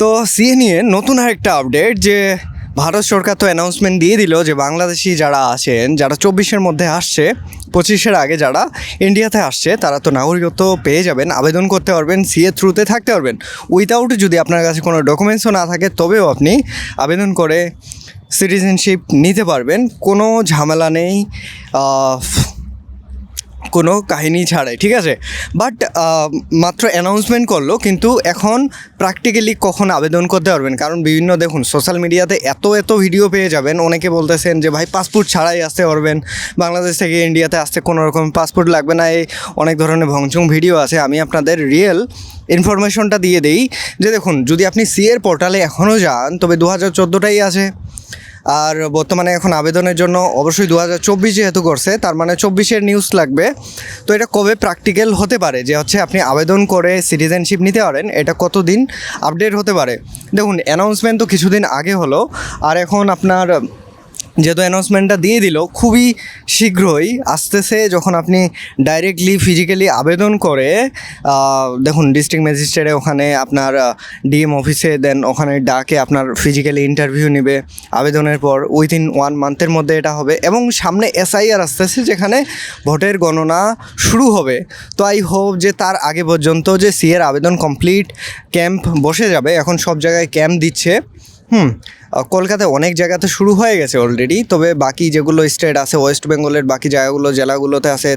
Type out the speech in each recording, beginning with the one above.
তো সিএ নিয়ে নতুন আরেকটা আপডেট যে ভারত সরকার তো অ্যানাউন্সমেন্ট দিয়ে দিল যে বাংলাদেশি যারা আছেন, যারা চব্বিশের মধ্যে আসছে, পঁচিশের আগে যারা ইন্ডিয়াতে আসছে, তারা তো নাগরিকত্ব পেয়ে যাবেন, আবেদন করতে পারবেন সিএ থ্রুতে থাকতে পারবেন। উইদাউট যদি আপনার কাছে কোনো ডকুমেন্টসও না থাকে, তবেও আপনি আবেদন করে সিটিজেনশিপ নিতে পারবেন। কোনো ঝামেলা নেই কোনো কাহিনী ছাড়াই, ঠিক আছে? বাট মাত্র অ্যানাউন্সমেন্ট করল, কিন্তু এখন প্র্যাকটিক্যালি কখন আবেদন করতে পারবেন? কারণ বিভিন্ন, দেখুন সোশ্যাল মিডিয়াতে এত এত ভিডিও পেয়ে যাবেন। অনেকে বলতেছেন যে, ভাই পাসপোর্ট ছাড়াই আসতে পারবেন। বাংলাদেশ থেকে ইন্ডিয়াতে আসতে কোনো রকম পাসপোর্ট লাগবে না। এই অনেক ধরনের ভংচুং ভিডিও আছে। আমি আপনাদের রিয়েল ইনফরমেশনটা দিয়ে দিই যে, দেখুন, যদি আপনি সিএর পোর্টালে এখনও যান, তবে দু হাজার চোদ্দোটাই আছে। আর বর্তমানে এখন আবেদনের জন্য অবশ্যই দু হাজার চব্বিশ যেহেতু করছে, তার মানে চব্বিশের নিউজ লাগবে। তো এটা কবে প্র্যাকটিক্যাল হতে পারে? যে হচ্ছে আপনি আবেদন করে সিটিজেনশিপ নিতে পারেন, এটা কতদিন আপডেট হতে পারে? দেখুন অ্যানাউন্সমেন্ট তো কিছুদিন আগে হলো, আর এখন আপনার যেহেতু অ্যানাউন্সমেন্টটা দিয়ে দিল, খুবই শীঘ্রই আসতেছে যখন আপনি ডাইরেক্টলি ফিজিক্যালি আবেদন করে দেখুন ডিস্ট্রিক্ট ম্যাজিস্ট্রেটে ওখানে আপনার ডিএম অফিসে দেন ওখানে ডাকে আপনার ফিজিক্যালি ইন্টারভিউ নেবে, আবেদনের পর উইথিন ওয়ান মান্থের মধ্যে এটা হবে এবং সামনে এসআইআর আসতেছে যেখানে ভোটের গণনা শুরু হবে। তো আই হোপ যে তার আগে পর্যন্ত যে সিএর আবেদন কমপ্লিট ক্যাম্প বসে যাবে, এখন সব জায়গায় ক্যাম্প দিচ্ছে। হুম। কলকাতায় অনেক জায়গাতে শুরু হয়ে গেছে অলরেডি তবে বাকি যেগুলো স্টেট আছে ওয়েস্ট বেঙ্গলের বাকি জায়গাগুলো, জেলাগুলোতে আছে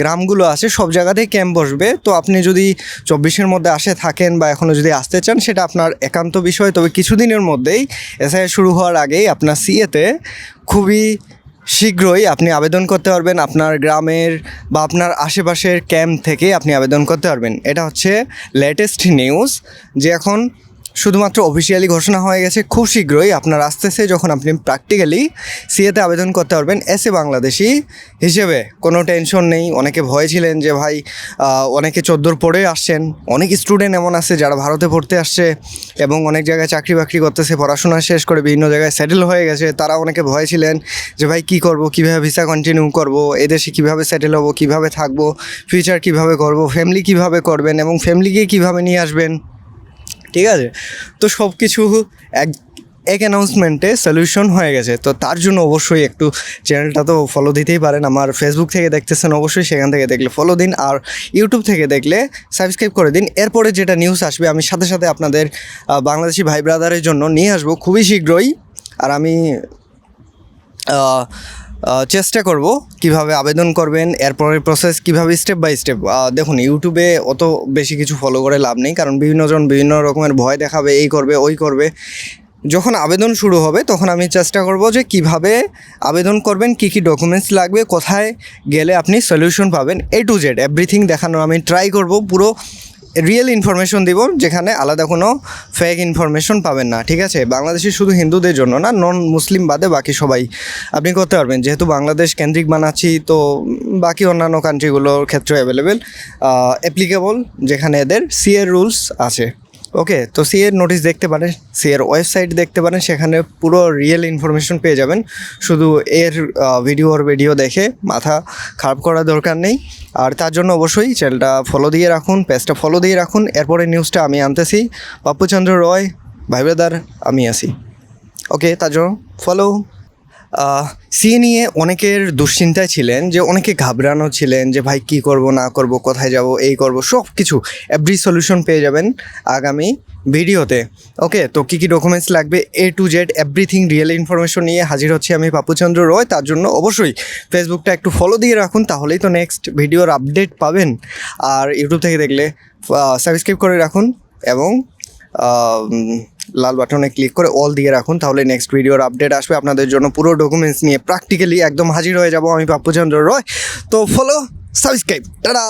গ্রামগুলো আছে, সব জায়গাতেই ক্যাম্প বসবে। তো আপনি যদি চব্বিশের মধ্যে আসে থাকেন বা এখনও যদি আসতে চান, সেটা আপনার একান্ত বিষয়। তবে কিছুদিনের মধ্যেই এসআই শুরু হওয়ার আগেই আপনার সিএতে খুবই শীঘ্রই আপনি আবেদন করতে পারবেন। আপনার গ্রামের বা আপনার আশেপাশের ক্যাম্প থেকে আপনি আবেদন করতে পারবেন। এটা হচ্ছে লেটেস্ট নিউজ যে এখন শুধুমাত্র অফিসিয়ালি ঘোষণা হয়ে গেছে খুব শীঘ্রই। আপনার আসতেছে যখন আপনি প্র্যাকটিক্যালি সিএতে আবেদন করতে পারবেন এস এ বাংলাদেশি হিসেবে। কোনো টেনশন নেই। অনেকে ভয় ছিলেন যে ভাই অনেকে চোদ্দোর পড়ে আসছেন। অনেক স্টুডেন্ট এমন আছে যারা ভারতে পড়তে আসছে এবং অনেক জায়গায় চাকরি বাকরি করতেছে, পড়াশোনা শেষ করে বিভিন্ন জায়গায় সেটেল হয়ে গেছে। তারা অনেকে ভয় ছিলেন যে ভাই, কী করব? কীভাবে ভিসা কন্টিনিউ করব? এদেশে কীভাবে সেটেল হব? কীভাবে থাকব? ফিউচার কীভাবে করব? ফ্যামিলি কীভাবে করবেন? এবং ফ্যামিলিকে কীভাবে নিয়ে আসবেন? ঠিক আছে? তো সব কিছু এক এক অ্যানাউন্সমেন্টে সলিউশন হয়ে গেছে। তো তার জন্য অবশ্যই একটু চ্যানেলটা তো ফলো দিতেই পারেন। আমার ফেসবুক থেকে দেখতেছেন অবশ্যই, সেখান থেকে দেখলে ফলো দিন। আর ইউটিউব থেকে দেখলে সাবস্ক্রাইব করে দিন। এরপরে যেটা নিউজ আসবে, আমি সাথে সাথে আপনাদের বাংলাদেশি ভাই ব্রাদারের জন্য নিয়ে আসব খুবই শীঘ্রই। আর আমি চেষ্টা করব কীভাবে আবেদন করবেন, এরপরের প্রসেস কীভাবে স্টেপ বাই স্টেপ দেখুন ইউটিউবে অত বেশি কিছু ফলো করে লাভ নেই, কারণ বিভিন্নজন বিভিন্ন রকমের ভয় দেখাবে, এই করবে, ওই করবে। যখন আবেদন শুরু হবে, তখন আমি চেষ্টা করব যে কীভাবে আবেদন করবেন, কি কি ডকুমেন্টস লাগবে, কোথায় গেলে আপনি সলিউশন পাবেন এ টু জেড এভরিথিং দেখানোর আমি ট্রাই করব, পুরো রিয়েল ইনফরমেশন দিব, যেখানে আলাদা কোনো ফেক ইনফরমেশন পাবেন না, ঠিক আছে? বাংলাদেশে শুধু হিন্দুদের জন্য না নন মুসলিম বাদে বাকি সবাই আপনি করতে পারবেন। যেহেতু বাংলাদেশ কেন্দ্রিক বানাচ্ছি, তো বাকি অন্যান্য কান্ট্রিগুলোর ক্ষেত্রে অ্যাভেলেবেল অ্যাপ্লিকেবল যেখানে এদের সিএর রুলস আছে। ওকে তো সি এর নোটিশ দেখতে পারেন সি এর ওয়েবসাইট দেখতে পারেন, সেখানে পুরো রিয়েল ইনফরমেশন পেয়ে যাবেন। শুধু এর ভিডিও ওর ভিডিও দেখে মাথা খারাপ করার দরকার নেই। আর তার জন্য অবশ্যই চ্যানেলটা ফলো দিয়ে রাখুন পেজটা ফলো দিয়ে রাখুন। এরপরে নিউজটা আমি আনতেছি। পাপ্পুচন্দ্র রয়, ভাই ব্রাদার আমি আসি ওকে তার জন্য ফলো সি নিয়ে অনেকের দুশ্চিন্তায় ছিলেন, যে অনেকে ঘাবড়ানো ছিলেন, যে ভাই কি করব, না করব, কোথায় যাব, এই করব সব কিছু এভরি সলিউশন পেয়ে যাবেন আগামী ভিডিওতে। ওকে তো কী কী ডকুমেন্টস লাগবে? A to Z everything real information নিয়ে হাজির হচ্ছি আমি পাপুচন্দ্র রয়। তার জন্য অবশ্যই ফেসবুকটা একটু ফলো দিয়ে রাখুন, তাহলেই তো নেক্সট ভিডিওর আপডেট পাবেন। আর ইউটিউব থেকে দেখলে সাবস্ক্রাইব করে রাখুন এবং লাল বাটনে ক্লিক করে অল দিয়ে রাখুন, তাহলে নেক্সট ভিডিওর আপডেট আসবে। আপনাদের জন্য পুরো ডকুমেন্টস নিয়ে প্র্যাকটিক্যালি একদম হাজির হয়ে যাব আমি পাপ্পুচন্দ্র রয়। তো ফলো সাবস্ক্রাইব টাটা!